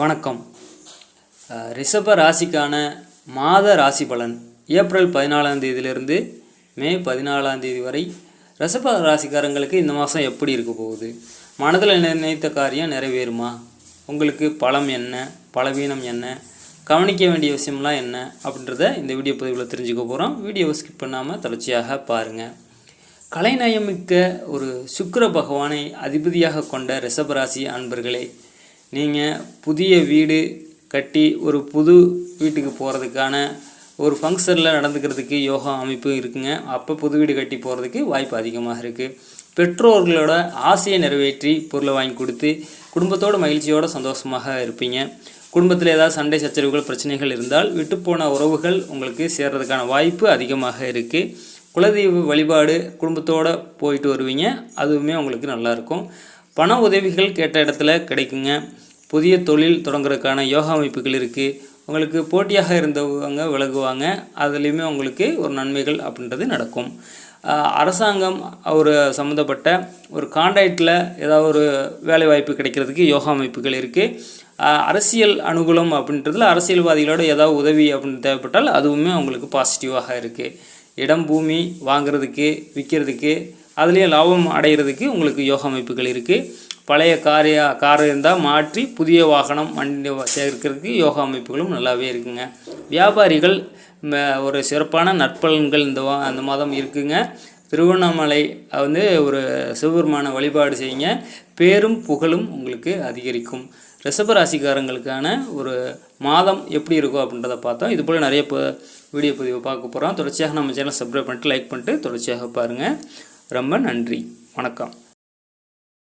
வணக்கம். ரிஷப ராசிக்கான மாத ராசி பலன். ஏப்ரல் பதினாலாம் தேதியிலிருந்து மே பதினாலாம் தேதி வரை ரிஷப ராசிக்காரங்களுக்கு இந்த மாதம் எப்படி இருக்க போகுது? மனதில் நிர்ணயித்த காரியம் நிறைவேறுமா? உங்களுக்கு பலம் என்ன? பலவீனம் என்ன? கவனிக்க வேண்டிய விஷயம்லாம் என்ன? அப்படின்றத இந்த வீடியோ பதிவில் தெரிஞ்சுக்க போகிறோம் வீடியோவை ஸ்கிப் பண்ணாமல் தொடர்ச்சியாக பாருங்கள் கலைநயமிக்க ஒரு சுக்கிர பகவானை அதிபதியாக கொண்ட ரிஷபராசி அன்பர்களே நீங்கள் புதிய வீடு கட்டி ஒரு புது வீட்டுக்கு போகிறதுக்கான ஒரு ஃபங்க்ஷனில் நடந்துக்கிறதுக்கு யோகா அமைப்பு இருக்குங்க. அப்போ புது வீடு கட்டி போகிறதுக்கு வாய்ப்பு அதிகமாக இருக்குது பெற்றோர்களோட ஆசையை நிறைவேற்றி பொருளை வாங்கி கொடுத்து குடும்பத்தோட மகிழ்ச்சியோட சந்தோஷமாக இருப்பீங்க. குடும்பத்தில் ஏதாவது சண்டை சச்சரவுகள் பிரச்சனைகள் இருந்தால் விட்டுப்போன உறவுகள் உங்களுக்கு சேர்றதுக்கான வாய்ப்பு அதிகமாக இருக்குது குலதெய்வ வழிபாடு குடும்பத்தோடு போயிட்டு வருவீங்க. அதுவுமே உங்களுக்கு நல்லாயிருக்கும் பண உதவிகள் கேட்ட இடத்துல கிடைக்குங்க. புதிய தொழில் தொடங்குறதுக்கான யோகா அமைப்புகள் இருக்குது உங்களுக்கு போட்டியாக இருந்தவங்க விலகுவாங்க. அதுலேயுமே உங்களுக்கு ஒரு நன்மைகள் அப்படின்றது நடக்கும். அரசாங்கம் ஒரு சம்மந்தப்பட்ட ஒரு கான்ட்ராக்டில் ஏதாவது ஒரு வேலை வாய்ப்பு கிடைக்கிறதுக்கு யோகா அமைப்புகள் இருக்குது அரசியல் அனுகூலம் அப்படின்றதுல அரசியல்வாதிகளோட ஏதாவது உதவி அப்படின்னு தேவைப்பட்டால் அதுவுமே அவங்களுக்கு பாசிட்டிவாக இருக்குது இடம் பூமி வாங்கிறதுக்கு விற்கிறதுக்கு அதுலேயும் லாபம் அடைகிறதுக்கு உங்களுக்கு யோகா அமைப்புகள் இருக்குது பழைய காரிய கார் இருந்தால் மாற்றி புதிய வாகனம் வண்டி சேர்க்கிறதுக்கு யோகா அமைப்புகளும் நல்லாவே இருக்குங்க. வியாபாரிகள் ஒரு சிறப்பான நற்பலன்கள் இந்த வா அந்த மாதம் இருக்குங்க. திருவண்ணாமலை வந்து ஒரு சிவபெருமான வழிபாடு செய்யுங்க. பேரும் புகழும் உங்களுக்கு அதிகரிக்கும். ரிஷபராசிக்காரங்களுக்கான ஒரு மாதம் எப்படி இருக்கும் அப்படின்றத பார்த்தோம் இது போல் நிறைய ப- வீடியோ பதிவு பார்க்க போகிறோம் தொடர்ச்சியாக நம்ம சேனல் சப்ஸ்கிரைப் பண்ணிட்டு லைக் பண்ணிட்டு தொடர்ச்சியாக பாருங்கள் ரொம்ப நன்றி. வணக்கம்.